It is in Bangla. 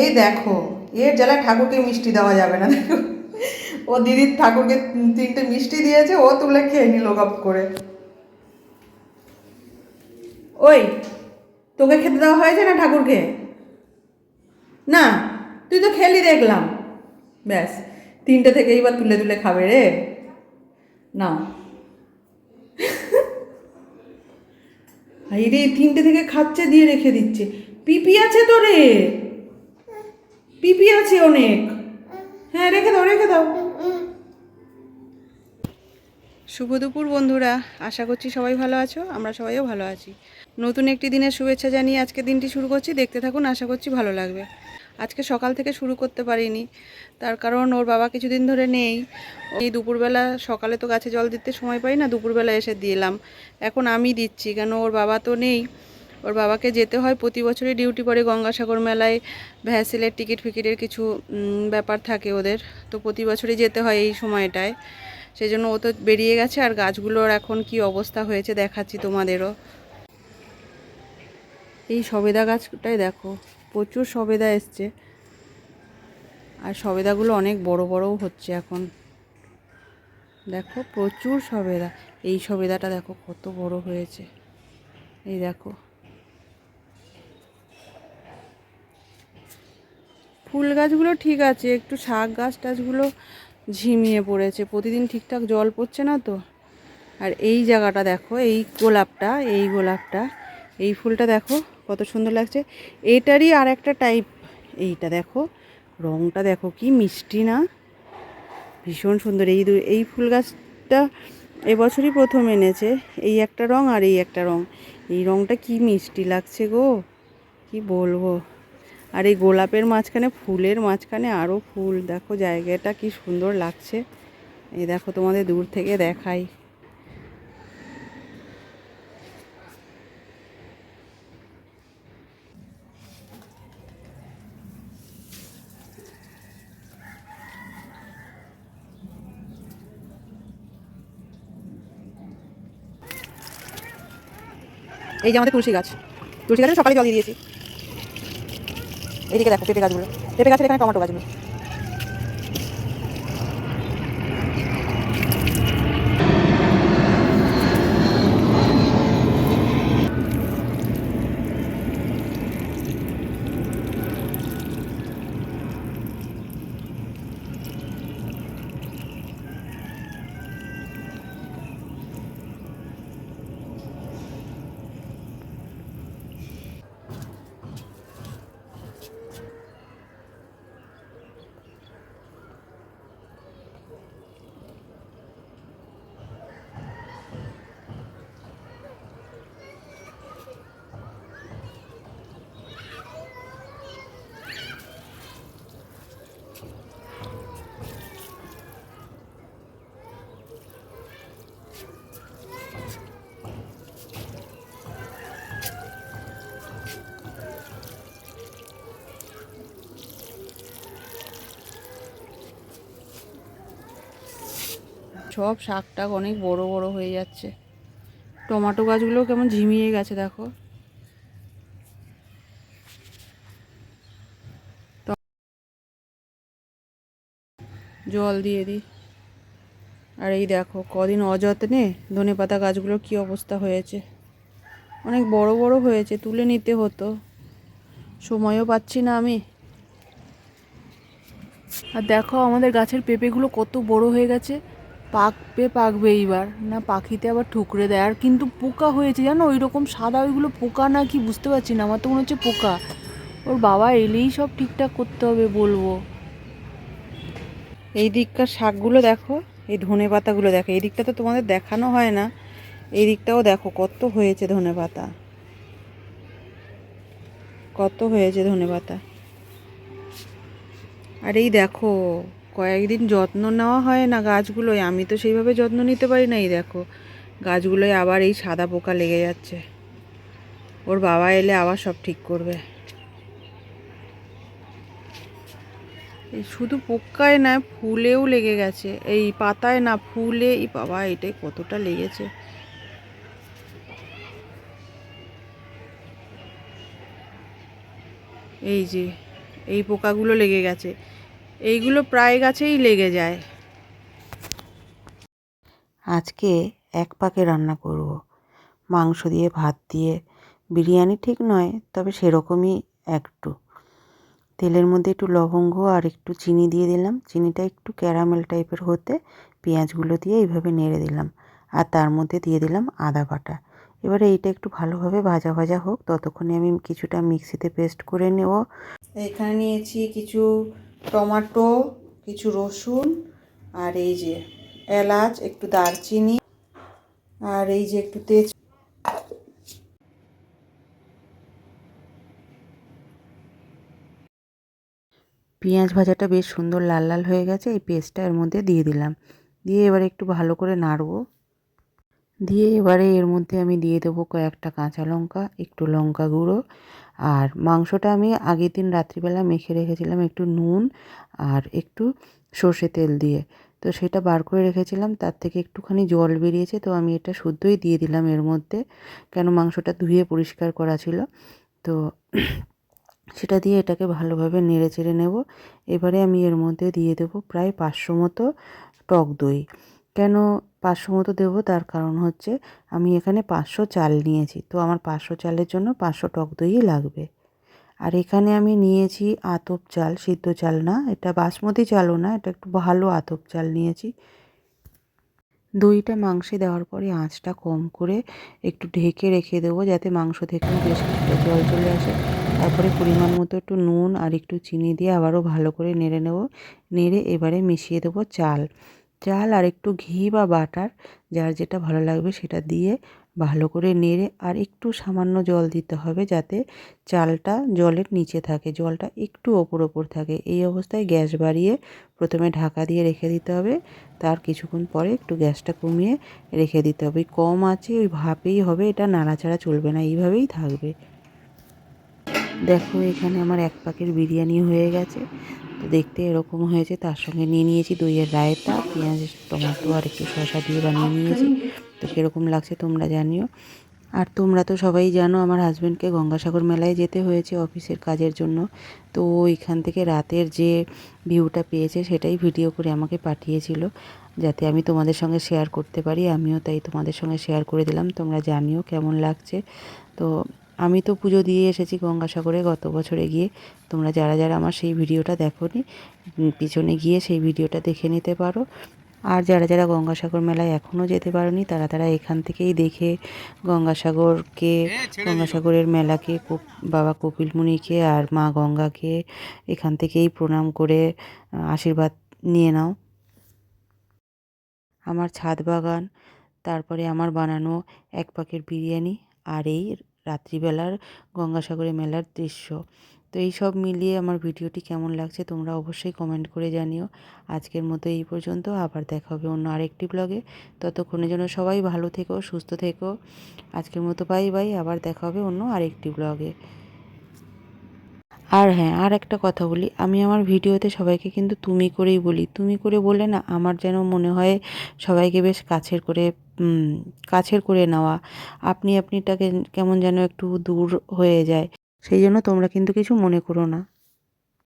এই দেখো, এর জ্বালা ঠাকুরকে মিষ্টি দেওয়া যাবে না। দেখো ও দিদির ঠাকুরকে তিনটে মিষ্টি দিয়েছে, ও তুলে খেয়ে নিল গপ করে। ওই, তোকে খেতে দেওয়া হয়েছে না ঠাকুরকে? না, তুই তো খেলি দেখলাম। ব্যাস, তিনটে থেকে এইবার তুলে তুলে খাবে রে। না এই রে তিনটে থেকে খাচ্ছে, দিয়ে রেখে দিচ্ছে। পিপি আছে তো রে? পিপি আছে অনেক। হ্যাঁ রেখে দাও রেখে দাও। শুভ দুপুর বন্ধুরা, আশা করছি সবাই ভালো আছো, আমরা সবাইও ভালো আছি। নতুন একটি দিনের শুভেচ্ছা জানিয়ে আজকে দিনটি শুরু করছি, দেখতে থাকুন, আশা করছি ভালো লাগবে। আজকে সকাল থেকে শুরু করতে পারিনি, তার কারণ ওর বাবা কিছুদিন ধরে নেই। এই দুপুরবেলা সকালে তো গাছে জল দিতে সময় পাই না, দুপুরবেলা এসে দিলাম। এখন আমি দিচ্ছি, কেন ওর বাবা তো নেই। ওর বাবাকে যেতে হয়। প্রতি বছরই ডিউটি পড়ে গঙ্গাসাগর মেলায়। ভ্যাসেলের টিকিট ফিকিটের কিছু ব্যাপার থাকে ওদের। তো প্রতি বছরই যেতে হয় এই সময়টায়। সেই জন্য ও তো বেরিয়ে গেছে। আর গাছগুলোর এখন কি অবস্থা হয়েছে দেখাচ্ছি তোমাদেরও। এই সবেদা গাছটাই দেখো, প্রচুর সবেদা এসছে। আর সবেদাগুলো অনেক বড় বড়ও হচ্ছে এখন। দেখো, প্রচুর সবেদা। এই সবেদাটা দেখো কত বড় হয়েছে। এই দেখো। ফুল গাছগুলো ঠিক আছে, একটু শাক গাছ টাছগুলো ঝিমিয়ে পড়েছে। প্রতিদিন ঠিকঠাক জল পড়ছে না তো? আর এই জায়গাটা দেখো, এই গোলাপটা এই গোলাপটা, এই ফুলটা দেখো কত সুন্দর লাগছে। এটারই আর একটা টাইপ, এইটা দেখো রঙটা দেখো কি মিষ্টি না? ভীষণ সুন্দর। এই দু, এই ফুল গাছটা এবছরই প্রথম এনেছে। এই একটা রং আর এই একটা রং। এই রংটা কি মিষ্টি লাগছে গো, কি বলব? আর এই গোলাপের মাঝখানে, ফুলের মাঝখানে আরও ফুল। দেখো জায়গাটা কি সুন্দর লাগছে। এই দেখো তোমাদের দূর থেকে দেখাই। এই যে আমাদের তুলসী গাছ। তুলসী গাছে সকালে জল দিয়ে দিয়েছি। এইদিকে দেখো পেঁপে গাছগুলো। পেঁপে গাছের এখানে টমেটো গাছগুলো। সব শাক টাক অনেক বড় বড় হয়ে যাচ্ছে। টমেটো গাছগুলো কেমন ঝিমিয়ে গেছে, দেখো। জল দিয়ে দিই। আর এই দেখো, কদিন অযত্নে ধনে পাতা গাছগুলোর কি অবস্থা হয়েছে। অনেক বড় বড় হয়েছে, তুলে নিতে হতো। সময়ও পাচ্ছি না আমি। আর দেখো আমাদের গাছের পেঁপেগুলো কত বড় হয়ে গেছে। পাকবে পাকবে এইবার। না, পাখিতে আবার ঠুকরে দেয়। আর কিন্তু পোকা হয়েছে, জানো? ওই রকম সাদা ওইগুলো পোকা না কি বুঝতে পারছি না। আমার তো মনে হচ্ছে পোকা। ওর বাবা এলেই সব ঠিকঠাক করতে হবে বলব। এই দিককার শাকগুলো দেখো, এই ধনে পাতাগুলো দেখো। এই দিকটা তো তোমাদের দেখানো হয় না। এই দিকটাও দেখো, কত হয়েছে ধনে পাতা। কত হয়েছে ধনে পাতা। আর এই দেখো কয়েকদিন যত্ন নেওয়া হয় না গাছগুলোয়, আমি তো সেইভাবে যত্ন নিতে পারি না, এই দেখো। গাছগুলোয় আবার এই সাদা পোকা লেগে যাচ্ছে। ওর বাবা এলে আবার সব ঠিক করবে। শুধু পোকায় না, ফুলেও লেগে গেছে। এই পাতায় না, ফুলে, এই বাবা এটাই কতটা লেগেছে। এই যে, এই পোকাগুলো লেগে গেছে। এইগুলো প্রায় গাছেই লেগে যায়। আজকে এক পাকে রান্না করব। মাংস দিয়ে ভাত দিয়ে বিরিয়ানি ঠিক নয় তবে সেরকমই একটু। তেলের মধ্যে একটু লবঙ্গ আর একটু চিনি দিয়ে দিলাম। চিনিটা একটু ক্যারামেল টাইপের হতে পেঁয়াজগুলো দিয়ে এইভাবে নেড়ে দিলাম। আর তার মধ্যে দিয়ে দিলাম আদা বাটা। এবারে এইটা একটু ভালোভাবে ভাজা ভাজা হোক ততক্ষণে আমি কিছুটা মিক্সিতে পেস্ট করে নেব। এখানে নিয়েছি কিছু টমাটো, কিছু রসুন আর এই যে এলাচ, একটু দারচিনি আর এই যে একটু তেজ পেঁয়াজ ভাজাটা বেশ সুন্দর লাল লাল হয়ে গেছে, এই পেস্টটা এর মধ্যে দিয়ে দিলাম। দিয়ে এবারে একটু ভালো করে নাড়বো। দিয়ে এবারে এর মধ্যে আমি দিয়ে দেবো কয়েকটা কাঁচা লঙ্কা, একটু লঙ্কা গুঁড়ো আর মাংসটা আমি আগের দিন রাত্রিবেলা মেখে রেখেছিলাম একটু নুন আর একটু সর্ষে তেল দিয়ে। তো সেটা বার করে রেখেছিলাম, তার থেকে একটুখানি জল বেরিয়েছে, তো আমি এটা শুদ্ধই দিয়ে দিলাম এর মধ্যে, কেন মাংসটা ধুয়ে পরিষ্কার করা ছিল। তো সেটা দিয়ে এটাকে ভালোভাবে নেড়ে চেড়ে নেব। এবারে আমি এর মধ্যে দিয়ে দেবো প্রায় পাঁচশো মতো টক দই। কেন পাঁচশো মতো দেবো, তার কারণ হচ্ছে আমি এখানে পাঁচশো চাল নিয়েছি। তো আমার পাঁচশো চালের জন্য পাঁচশো টক দই লাগবে। আর এখানে আমি নিয়েছি আতপ চাল, সিদ্ধ চাল না, এটা বাসমতি চালও না, এটা একটু ভালো আতপ চাল নিয়েছি। দইটা মাংসে দেওয়ার পরে আঁচটা কম করে একটু ঢেকে রেখে দেবো, যাতে মাংস থেকে বেশ কিছুটা জল চলে আসে। তারপরে পরিমাণ মতো একটু নুন আর একটু চিনি দিয়ে আবারও ভালো করে নেড়ে নেব, নেড়ে এবারে মিশিয়ে দেবো চাল। চাল আর একটু ঘি বা বাটার, যার যেটা ভালো লাগবে সেটা দিয়ে ভালো করে নেড়ে আর একটু সামান্য জল দিতে হবে যাতে চালটা জলের নিচে থাকে, জলটা একটু ওপর ওপর থাকে। এই অবস্থায় গ্যাস বাড়িয়ে প্রথমে ঢাকা দিয়ে রেখে দিতে হবে। তার কিছুক্ষণ পরে একটু গ্যাসটা কমিয়ে রেখে দিতে হবে। কম আছে, ওই ভাপেই হবে, এটা নাড়াচাড়া চলবে না, এইভাবেই থাকবে। দেখো, এখানে আমার এক পাকের বিরিয়ানি হয়ে গেছে। দেখতে এরকম হয়েছে, তার সঙ্গে নিয়ে নিয়েছি দইয়ের রায়তা, পেঁয়াজ, টমেটো আর একটু শসা দিয়ে বানিয়ে নিয়েছি। তো কীরকম লাগছে, তোমরা জানিও। আর তোমরা তো সবাই জানো, আমার হাজব্যান্ডকে গঙ্গাসাগর মেলায় যেতে হয়েছে অফিসের কাজের জন্য। তো ওইখান থেকে রাতের যে ভিউটা পেয়েছে, সেটাই ভিডিও করে আমাকে পাঠিয়েছিল, যাতে আমি তোমাদের সঙ্গে শেয়ার করতে পারি। আমিও তাই তোমাদের সঙ্গে শেয়ার করে দিলাম, তোমরা জানিও কেমন লাগছে। তো আমি তো পুজো দিয়ে এসেছি গঙ্গাসাগরে গত বছরে গিয়ে তোমরা যারা যারা আমার সেই ভিডিওটা দেখো পিছনে গিয়ে সেই ভিডিওটা দেখে নিতে পারো। আর যারা যারা গঙ্গাসাগর মেলায় এখনও যেতে পারোনি তারা তারা এখান থেকেই দেখে গঙ্গাসাগরকে গঙ্গাসাগরের মেলাকে বাবা কপিল মুনিকে আর মা গঙ্গাকে এখান থেকেই প্রণাম করে আশীর্বাদ নিয়ে নাও। আমার ছাদ বাগান তারপরে আমার বানানো এক পাকের বিরিয়ানি আর এই রাত্রিবেলার গঙ্গাসাগরে মেলার দৃশ্য। তো এই সব মিলিয়ে আমার ভিডিওটি কেমন লাগছে তোমরা অবশ্যই কমেন্ট করে জানিও। আজকের মতো এই পর্যন্ত, আবার দেখা হবে অন্য আরেকটি ব্লগে ততক্ষণের জন্য সবাই ভালো থেকো, সুস্থ থেকো। আজকের মতো বাই বাই আবার দেখা হবে অন্য আরেকটি ব্লগে আর হ্যাঁ আর একটা কথা বলি, আমি আমার ভিডিওতে সবাইকে কিন্তু তুমি করেই বলি। তুমি করে বলে না, আমার যেন মনে হয় সবাইকে বেশ কাছের করে কাছের করে নেওয়া। আপনি, আপনিটাকে কেমন যেন একটু দূর হয়ে যায়। সেই জন্য তোমরা কিন্তু কিছু মনে করো না।